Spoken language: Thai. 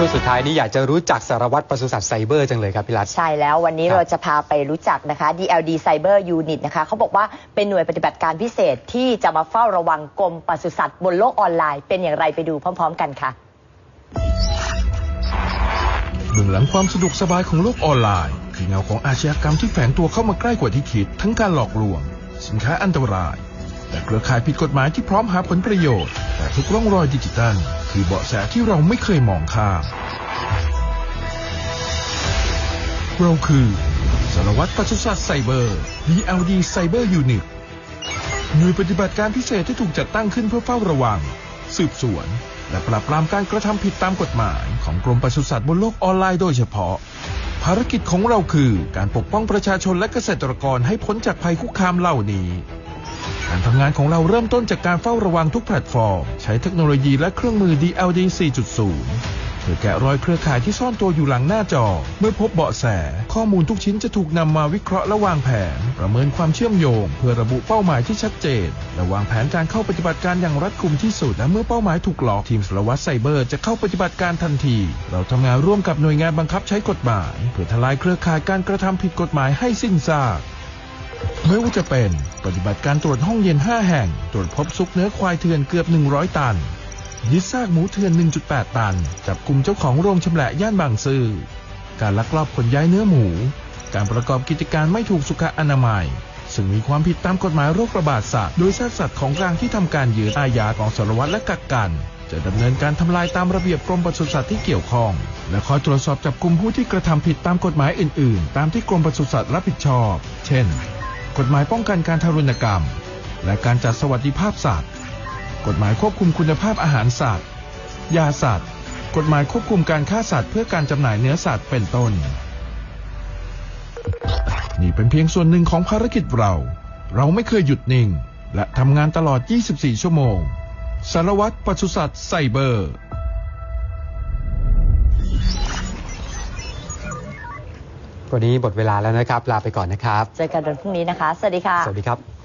ช่วงสุดท้ายนี้อยากจะรู้จักสารวัตรปศุสัตว์ไซเบอร์จังเลยครับพี่รัฐใช่แล้ววันนี้ครับเราจะพาไปรู้จักนะคะ DLD Cyber Unit นะคะเขาบอกว่าเป็นหน่วยปฏิบัติการพิเศษที่จะมาเฝ้าระวังกรมปศุสัตว์บนโลกออนไลน์เป็นอย่างไรไปดูพร้อม ๆ กันค่ะ เบื้องหลังความสะดวกสบายของโลกออนไลน์ คือเงาของอาชญากรรมที่แฝงตัวเข้ามาใกล้กว่าที่คิด ทั้งการหลอกลวง สินค้าอันตราย และเครือข่ายผิดกฎหมายที่พร้อมหาผลประโยชน์ แต่ทุกร่องรอยดิจิทัล คือเบาะแสที่เราไม่เคยมองข้ามเราคือสารวัตรปศุสัตว์ไซเบอร์ DLD Cyber Unit หน่วยปฏิบัติการพิเศษที่ถูกจัดตั้งขึ้นเพื่อเฝ้าระวัง สืบสวน และปราบปรามการกระทำผิดตามกฎหมาย ของกรมปศุสัตว์บนโลกออนไลน์โดยเฉพาะ ภารกิจของเราคือการปกป้องประชาชนและเกษตรกรให้พ้นจากภัยคุกคามเหล่านี้ ทำงานของเราเริ่มต้นจากการเฝ้าระวังทุกแพลตฟอร์ม ใช้เทคโนโลยีและเครื่องมือ DLD 4.0 เพื่อแกะรอยเครือข่ายที่ซ่อนตัวอยู่หลังหน้าจอ เมื่อพบเบาะแส ข้อมูลทุกชิ้นจะถูกนำมาวิเคราะห์และวางแผน ประเมินความเชื่อมโยง เพื่อระบุเป้าหมายที่ชัดเจน และวางแผนการเข้าปฏิบัติการอย่างรัดกุมที่สุด และเมื่อเป้าหมายถูกหลอกทีมสารวัตรไซเบอร์จะเข้าปฏิบัติการทันที เราทำงานร่วมกับหน่วยงานบังคับใช้กฎหมาย เพื่อทลายเครือข่ายการกระทำผิดกฎหมายให้สิ้นซาก ไม่ว่าจะเป็นปฏิบัติการตรวจห้องเย็น 5 แห่ง ตรวจพบซุกเนื้อควายเถื่อนเกือบ 100 ตัน ยึดซากหมูเถื่อน 1.8 ตัน จับกลุ่มเจ้าของโรงชำแหละย่านบางซื่อ การลักลอบขนย้ายเนื้อหมู การประกอบกิจการไม่ถูกสุขอนามัย ซึ่งมีความผิดตามกฎหมายโรคระบาดสัตว์ โดยซากสัตว์ของกลางที่ทำการยืนอาญาของสารวัตรและกักกัน จะดำเนินการทำลายตามระเบียบกรมปศุสัตว์ที่เกี่ยวข้อง และคอยตรวจสอบจับกลุ่มผู้ที่กระทำผิดตามกฎหมายอื่น ๆ ตามที่กรมปศุสัตว์รับผิดชอบ เช่น กฎหมายป้องกันการทารุณกรรม และการจัดสวัสดิภาพสัตว์ กฎหมายควบคุมคุณภาพอาหารสัตว์ ยาสัตว์ กฎหมายควบคุมการฆ่าสัตว์เพื่อการจำหน่ายเนื้อสัตว์เป็นต้น นี่เป็นเพียงส่วนหนึ่งของภารกิจเรา เราไม่เคยหยุดนิ่ง และทำงานตลอด 24 ชั่วโมง สารวัตรปศุสัตว์ไซเบอร์ วันนี้หมดเวลาแล้วนะครับ ลาไปก่อนนะครับ เจอกันวันพรุ่งนี้นะคะ สวัสดีค่ะ สวัสดีครับ